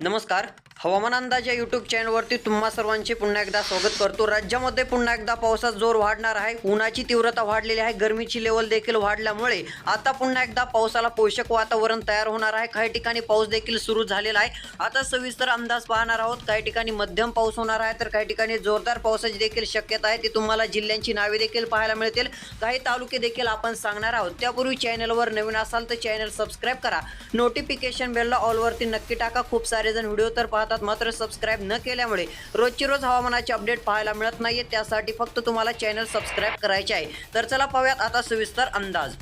नमस्कार. हवामान अंदाज या यूट्यूब चॅनलवरती तुम्हा सर्वांचे पुन्हा एकदा स्वागत करतो. राज्यामध्ये पुन्हा एकदा पावसात जोर वाढणार आहे. उन्हाची तीव्रता वाढलेली आहे. गरमीची लेवल देखील वाढल्यामुळे आता पुन्हा एकदा पावसाला पोषक वातावरण तयार होणार आहे. काही ठिकाणी पाऊस देखील सुरू झालेला आहे. आता सविस्तर अंदाज पाहणार आहोत. काही ठिकाणी मध्यम पाऊस होणार आहे तर काही ठिकाणी जोरदार पावसाची देखील शक्यता आहे. ती तुम्हाला जिल्ह्यांची नावे देखील पाहायला मिळतील. काही तालुके देखील आपण सांगणार आहोत. त्यापूर्वी चॅनलवर नवीन असाल तर चॅनल सबस्क्राईब करा. नोटिफिकेशन बेलला ऑलवरती नक्की टाका. खूप सारे जण व्हिडिओ तर पाहतात मात्र सबस्क्राईब न केल्यामुळे रोजची रोज हवामानाचे अपडेट पाहायला मिळत नाहीये त्यासाठी फक्त तुम्हाला चॅनल सबस्क्राईब करायचे आहे. तर चला पाहूयात आता सविस्तर अंदाज.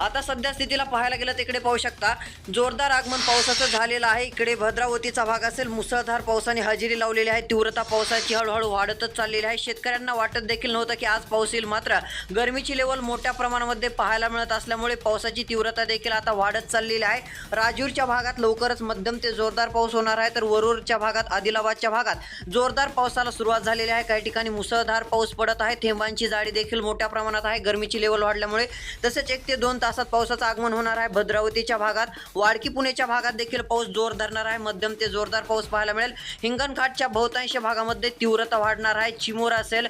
आता सध्या स्थितीला पाहायला गेलं तिकडे पाहू शकता जोरदार आगमन पावसाचं झालेलं आहे. इकडे भद्रावतीचा भाग असेल मुसळधार पावसाने हजेरी लावलेली आहे. तीव्रता पावसाची हळूहळू वाढतच चाललेली आहे. शेतकऱ्यांना वाटत देखील नव्हतं की आज पाऊस येईल. मात्र गरमीची लेवल मोठ्या प्रमाणामध्ये पाहायला मिळत असल्यामुळे पावसाची तीव्रता देखील आता वाढत चाललेली आहे. राजूरच्या भागात लवकरच मध्यम ते जोरदार पाऊस होणार आहे. तर वरूरच्या भागात आदिलाबादच्या भागात जोरदार पावसाला सुरुवात झालेली आहे. काही ठिकाणी मुसळधार पाऊस पडत आहे. थेंबांची जाडी देखील मोठ्या प्रमाणात आहे. गरमीची लेवल वाढल्यामुळे तसेच एक ते दोन तास तासात पावसाचं आगमन होणार आहे. भद्रावतीच्या भागात वाडकी पुणेच्या भागात देखील पाऊस जोर धरणार आहे. मध्यम ते जोरदार पाऊस पाहायला मिळेल. हिंगणघाटच्या बहुतांश भागामध्ये तीव्रता वाढणार आहे. चिमोर असेल.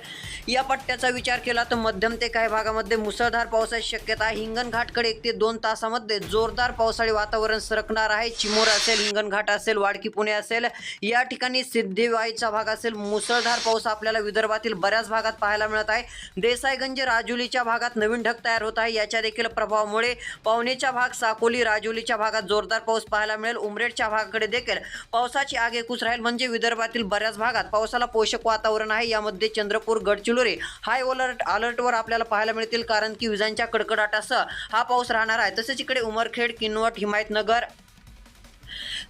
या पट्ट्याचा विचार केला तर मध्यम ते काही भागामध्ये मुसळधार पावसाची शक्यता आहे. हिंगणघाटकडे एक ते दोन तासामध्ये जोरदार पावसाळी वातावरण सरकणार आहे. चिमोर असेल हिंगणघाट असेल वाडकी पुणे असेल. या ठिकाणी सिद्धिवाईचा भाग असेल. मुसळधार पाऊस आपल्याला विदर्भातील बऱ्याच भागात पाहायला मिळत आहे. देसाईगंज राजुलीच्या भागात नवीन ढग तयार होत आहे. याच्या देखील प्रभाव प्रभावामुळे पावणेच्या भाग साकोली राजोलीच्या भागात जोरदार पाऊस पाहायला मिळेल. उमरेडच्या भागाकडे देखील पावसाची आगेकूच राहील. म्हणजे विदर्भातील बऱ्याच भागात पावसाला पोषक वातावरण आहे. यामध्ये चंद्रपूर गडचिरोली हाय अलर्ट अलर्टवर आपल्याला पाहायला मिळतील. कारण की विजांच्या कडकडाटासह हा पाऊस राहणार आहे. तसेच इकडे उमरखेड किनवट हिमायतनगर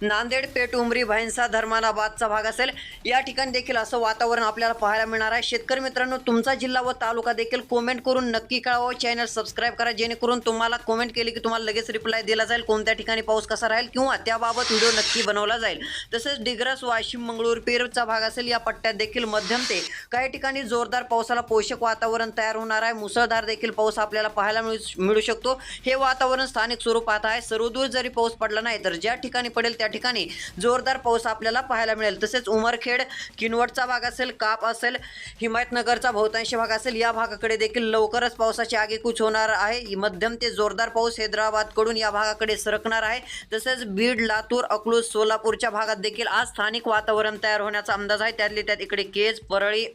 नांदेड पेठ उमरी भैंसा धर्मानाबादचा भाग असेल. या ठिकाणी देखील असं वातावरण आपल्याला पाहायला मिळणार आहे. शेतकरी मित्रांनो तुमचा जिल्हा व तालुका देखील कॉमेंट करून नक्की कळावं. चॅनल सबस्क्राईब करा जेणेकरून तुम्हाला कॉमेंट केली की तुम्हाला लगेच रिप्लाय दिला जाईल. कोणत्या ठिकाणी पाऊस कसा राहील किंवा त्याबाबत व्हिडिओ नक्की बनवला जाईल. तसेच डिग्रस वाशिम मंगळूर पेरचा भाग असेल या पट्ट्यात देखील मध्यम ते काही ठिकाणी जोरदार पावसाला पोषक वातावरण तयार होणार आहे. मुसळधार देखील पाऊस आपल्याला पाहायला मिळू मिळू शकतो. हे वातावरण स्थानिक स्वरूपात आहे. सर्वदूर जरी पाऊस पडला नाही तर ज्या ठिकाणी पडेल त्या ठिकाणी जोरदार पाऊस आपल्याला पाहायला मिळेल. तसेच उमरखेड किनवटचा भाग असेल काप असेल हिमायतनगरचा बहुतांशी भाग असेल या भागाकडे देखील लवकरच पावसाची आगेकूच होणार आहे. मध्यम ते जोरदार पाऊस हैदराबादकडून या भागाकडे सरकणार आहे. तसेच बीड लातूर अकलूज सोलापूरच्या भागात देखील आज स्थानिक वातावरण तयार होण्याचा अंदाज आहे. त्यातले त्यात इकडे केज परळी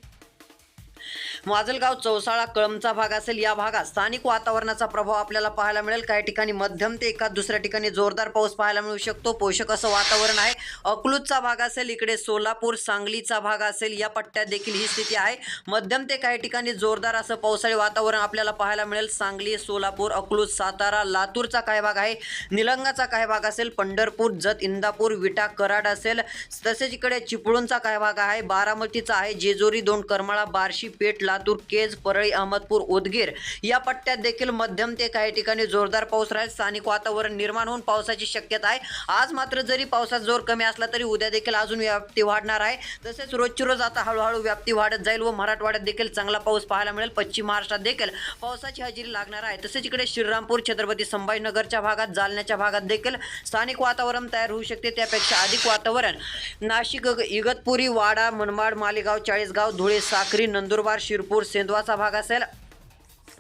माजलगाव चौसाळा कळमचा भाग असेल या भागात स्थानिक वातावरणाचा प्रभाव आपल्याला पाहायला मिळेल. काही ठिकाणी मध्यम ते एका दुसऱ्या ठिकाणी जोरदार पाऊस पाहायला मिळू शकतो. पोषक असं वातावरण आहे. अकलूजचा भाग असेल इकडे सोलापूर सांगलीचा भाग असेल या पट्ट्यात देखील ही स्थिती आहे. मध्यम ते काही ठिकाणी जोरदार असं पावसाळी वातावरण आपल्याला पाहायला मिळेल. सांगली सोलापूर अकलूज सातारा लातूरचा काही भाग आहे. निलंगाचा काही भाग असेल पंढरपूर जत इंदापूर विटा कराड असेल. तसेच इकडे चिपळूणचा काही भाग आहे. बारामतीचा आहे जेजोरी दोन करमाळा बार्शी पेठ लातूर केज परळी अहमदपूर उदगीर या पट्ट्यात देखील मध्यम ते काही ठिकाणी जोरदार पाऊस राहील. स्थानिक वातावरण निर्माण होऊन पावसाची शक्यता आहे. आज मात्र जरी पावसाचा जोर कमी असला तरी उद्या देखील अजून व्याप्ती वाढणार आहे. तसेच रोजची रोज आता हळूहळू व्याप्ती वाढत जाईल व मराठवाड्यात देखील चांगला पाऊस पाहायला मिळेल. पश्चिम महाराष्ट्रात देखील पावसाची हजेरी लागणार आहे. तसेच इकडे श्रीरामपूर छत्रपती संभाजीनगरच्या भागात जालन्याच्या भागात देखील स्थानिक वातावरण तयार होऊ शकते. त्यापेक्षा अधिक वातावरण नाशिक इगतपुरी वाडा मनमाड मालेगाव चाळीसगाव धुळे साक्री नंदुरबार शिरपूर सेंदवाचा भाग असेल.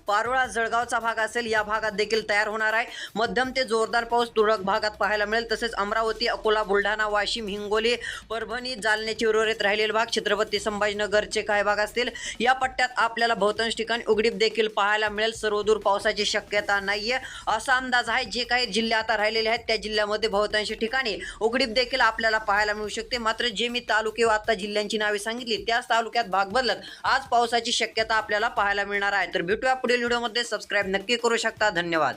पारोळा जळगावचा भाग असेल या भागात देखील तयार होणार आहे. मध्यम ते जोरदार पाऊस तुरळक भागात पाहायला मिळेल. तसेच अमरावती अकोला बुलढाणा वाशिम हिंगोली परभणी जालन्याची उर्वरित राहिलेले भाग छत्रपती संभाजीनगरचे काही भाग असतील. या पट्ट्यात आपल्याला बहुतांश ठिकाणी उघडीप देखील पाहायला मिळेल. सर्वदूर पावसाची शक्यता नाही आहे असा अंदाज आहे. जे काही जिल्हे आता राहिलेले आहेत त्या जिल्ह्यामध्ये बहुतांश ठिकाणी उघडीप देखील आपल्याला पाहायला मिळू शकते. मात्र जे मी तालुके व आता जिल्ह्यांची नावे सांगितली त्याच तालुक्यात भाग बदलत आज पावसाची शक्यता आपल्याला पाहायला मिळणार आहे. तर भेटूया पुढे पुढील व्हिडिओमध्ये सबस्क्राईब नक्की करू शकता. धन्यवाद.